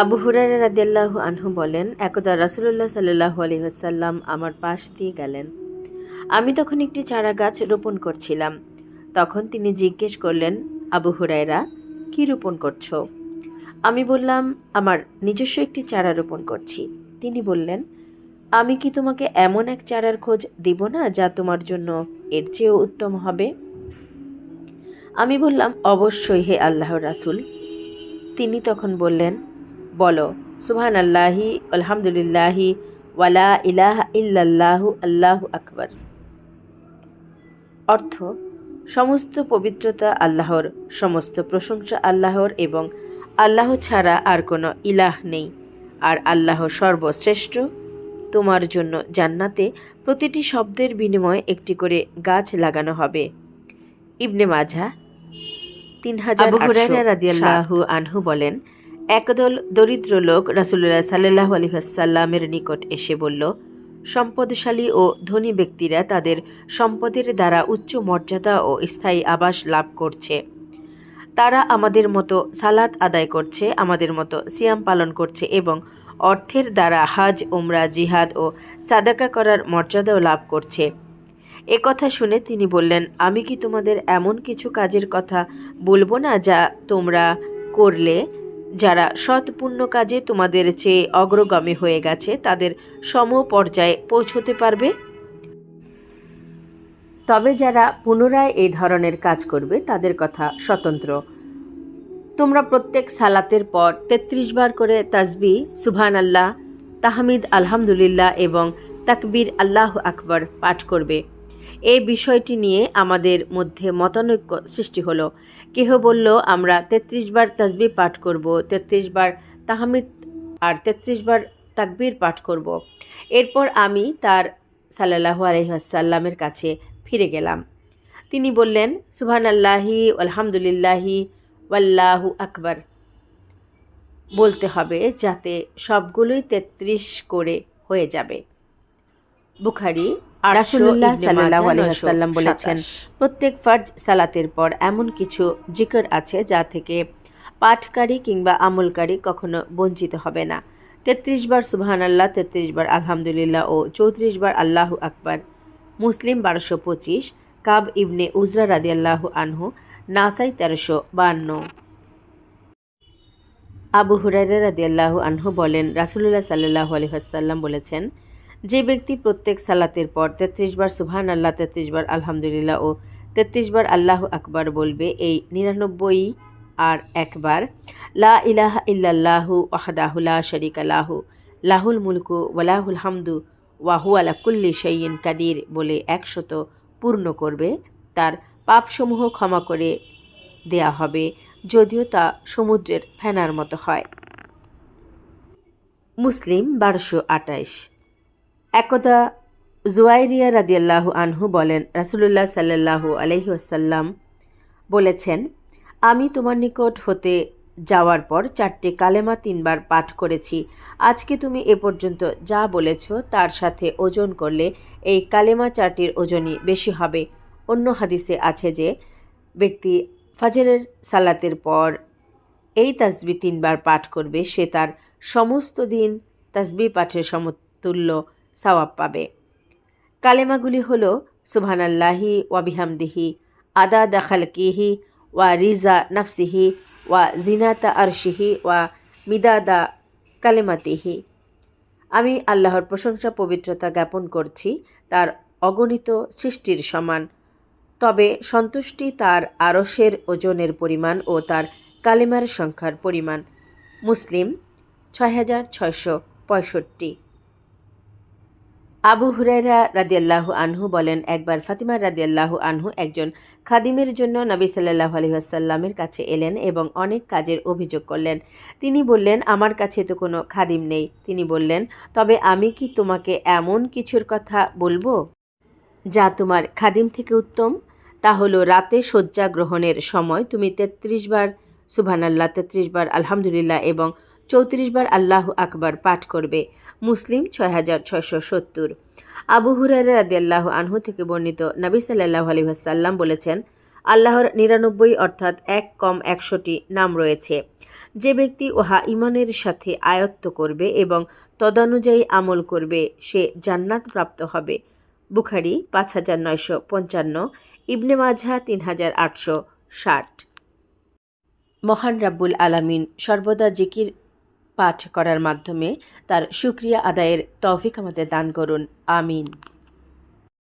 আবু হুরারা রাদিয়াল্লাহু আনহু বলেন, একদা রাসুলুল্লাহ সাল্লাহ আলহিহাসাল্লাম আমার পাশ দিয়ে গেলেন। আমি তখন একটি চারা গাছ রোপণ করছিলাম। তখন তিনি জিজ্ঞেস করলেন, আবু হুরায়রা, কি রোপণ করছ? আমি বললাম, আমার নিজস্ব একটি চারা রোপণ করছি। তিনি বললেন, আমি কি তোমাকে এমন এক চারার খোঁজ দিব না যা তোমার জন্য এর চেয়েও উত্তম হবে? আমি বললাম, অবশ্যই হে আল্লাহ রাসূল। তিনি তখন বললেন বলো সুবহান আল্লাহি আলহামদুলিল্লাহি ওয়ালা ইলাহা ইল্লাল্লাহু আল্লাহু আকবার। অর্থ সমস্ত পবিত্রতা আল্লাহর সমস্ত প্রশংসা আল্লাহর এবং আল্লাহ ছাড়া আর কোনো ইলাহ নেই। আর আল্লাহ সর্বশ্রেষ্ঠ তোমার জন্য জান্নাতে প্রতিটি শব্দের বিনিময়ে একটি করে গাছ লাগানো হবে। ইবনে মাঝা তিন হাজার রাদিয়াল্লাহু আনহু বলেন একদল দরিদ্র লোক রাসুল্লাহ সাল্লাহ আলহাসাল্লামের নিকট এসে বলল, সম্পদশালী ও ধনী ব্যক্তিরা তাদের সম্পদের দ্বারা উচ্চ মর্যাদা ও স্থায়ী আবাস লাভ করছে। তারা আমাদের মতো সালাত আদায় করছে, আমাদের মতো সিয়াম পালন করছে এবং অর্থের দ্বারা হাজ, উমরা, জিহাদ ও সাদাকা করার মর্যাদাও লাভ করছে। এ কথা শুনে তিনি বললেন, আমি কি তোমাদের এমন কিছু কাজের কথা বলব না যা তোমরা করলে? যারা সৎ পুণ্য কাজে তোমাদের চেয়ে অগ্রগামী হয়ে গেছে, তাদের সম পর্যায়ে পৌঁছতে পারবে? তবে যারা পুনরায় এই ধরনের কাজ করবে, তাদের কথা স্বতন্ত্র। তোমরা প্রত্যেক সালাতের পর ৩৩ বার করে তাজবি সুবহান আল্লাহ তাহমিদ, আলহামদুলিল্লাহ এবং তাকবীর আল্লাহ আকবর পাঠ করবে। এই বিষয়টি নিয়ে আমাদের মধ্যে মতানৈক্য সৃষ্টি হলো। কেহ বলল, আমরা ৩৩ বার তাসবি পাঠ করব ৩৩ বার তাহমিদ আর ৩৩ বার তাকবীর পাঠ করব। এরপর আমি তার সাল্লাহু আলহাসাল্লামের কাছে ফিরে গেলাম। তিনি বললেন সুবহান আল্লাহি আলহামদুলিল্লাহি ওয়াল্লাহু আকবার। বলতে হবে যাতে সবগুলোই তেত্রিশ করে হয়ে যাবে। বুখারি রাসূলুল্লাহ সাল্লাল্লাহু আলাইহি বলেছেন প্রত্যেক ফরজ সালাতের পর এমন কিছু জিকর আছে যা থেকে পাঠকারী কিংবা আমলকারী কখনো বঞ্চিত হবে না। তেত্রিশ বার সুবহান আল্লাহ তেত্রিশ বার আলহামদুলিল্লাহ ও চৌত্রিশ বার আল্লাহু আকবার। মুসলিম বারোশো পঁচিশ কাব ইবনে উজরা রাদিয়াল্লাহু আনহু নাসাই তেরোশো বান্ন আবু হুরাইরা রাদিয়াল্লাহু আনহু বলেন রাসুল্লাহ সাল্লাহ আলহাসাল্লাম বলেছেন যে ব্যক্তি প্রত্যেক সালাতের পর তেত্রিশ বার সুবহান আল্লাহ, তেত্রিশ বার আলহামদুলিল্লাহ ও তেত্রিশ বার আল্লাহ আকবার বলবে, এই নিরানব্বই আর একবার লা ইলাহা ইল্লাল্লাহু ওয়াহদাহুলা শরিক লাহু, লাহুল মুলকু ওয়ালাহুল হামদু ওয়াহু আলা কুল্লি শৈয়িন কাদির বলে একশত পূর্ণ করবে, তার পাপসমূহ ক্ষমা করে দেয়া হবে, যদিও তা সমুদ্রের ফেনার মতো হয়। মুসলিম বারোশো আটাইশ একদা জুয়াইরিয়া রাদিয়াল্লাহু আনহু বলেন, রাসুলুল্লাহ সাল্লাল্লাহু আলহি আসাল্লাম বলেছেন, আমি তোমার নিকট হতে যাওয়ার পর চারটে কালেমা তিনবার পাঠ করেছি। আজকে তুমি এ পর্যন্ত যা বলেছ তার সাথে ওজন করলে এই কালেমা চারটির ওজনই বেশি হবে। অন্য হাদিসে আছে যে, ব্যক্তি ফাজরের সালাতের পর এই তাসবি তিনবার পাঠ করবে, সে তার সমস্ত দিন তাসবি পাঠের সমতুল্য সওয়াব পাবে। কালেমাগুলি হল, সুবহানাল্লাহি ওয়াবিহামদিহি আদা দাখালকিহি ওয়া রিজা নফসিহি ওয়া জিনাতা আরশিহি ওয়া মিদাদা কালেমাতিহি। আমি আল্লাহর প্রশংসা পবিত্রতা জ্ঞাপন করছি, তার অগণিত সৃষ্টির সমান। তবে সন্তুষ্টি তার আরসের ওজনের পরিমাণ ও তার কালেমার সংখ্যার পরিমাণ। মুসলিম, ছয় হাজার ছয়শো পঁয়ষট্টি। আবু হুরাইরা রাদিয়াল্লাহু আনহু বলেন, একবার ফাতিমা রাদি রাদিয়াল্লাহু আনহু একজন খাদিমের জন্য নবী সাল্লাহ আলহিহাসাল্লামের কাছে এলেন এবং অনেক কাজের অভিযোগ করলেন। তিনি বললেন, আমার কাছে তো কোনো খাদিম নেই। তিনি বললেন, তবে আমি কি তোমাকে এমন কিছুর কথা বলব যা তোমার খাদিম থেকে উত্তম? তা হলো, রাতে শয্যা গ্রহণের সময় তুমি তেত্রিশ বার সুবহানাল্লাহ, তেত্রিশ বার আলহামদুলিল্লাহ এবং চৌত্রিশ বার আল্লাহ আকবার পাঠ করবে। মুসলিম ছয় হাজার ছয়শো সত্তর। আবু হুরারা রাদিয়াল্লাহ আনহু থেকে বর্ণিত নবী সাল্লাহ আলহিহাসাল্লাম বলেছেন, আল্লাহর নিরানব্বই অর্থাৎ এক কম একশোটি নাম রয়েছে। যে ব্যক্তি উহা ইমানের সাথে আয়ত্ত করবে এবং তদানুযায়ী আমল করবে, সে জান্নাত প্রাপ্ত হবে। বুখারি পাঁচ হাজার নয়শো পঞ্চান্ন, ইবনে মাঝা তিন হাজার আটশো ষাট। মহান রাব্বুল আলামিন সর্বদা জিকির পাঠ করার মাধ্যমে তার সুক্রিয়া আদায়ের তৌফিক আমাদের দান করুন। আমিন।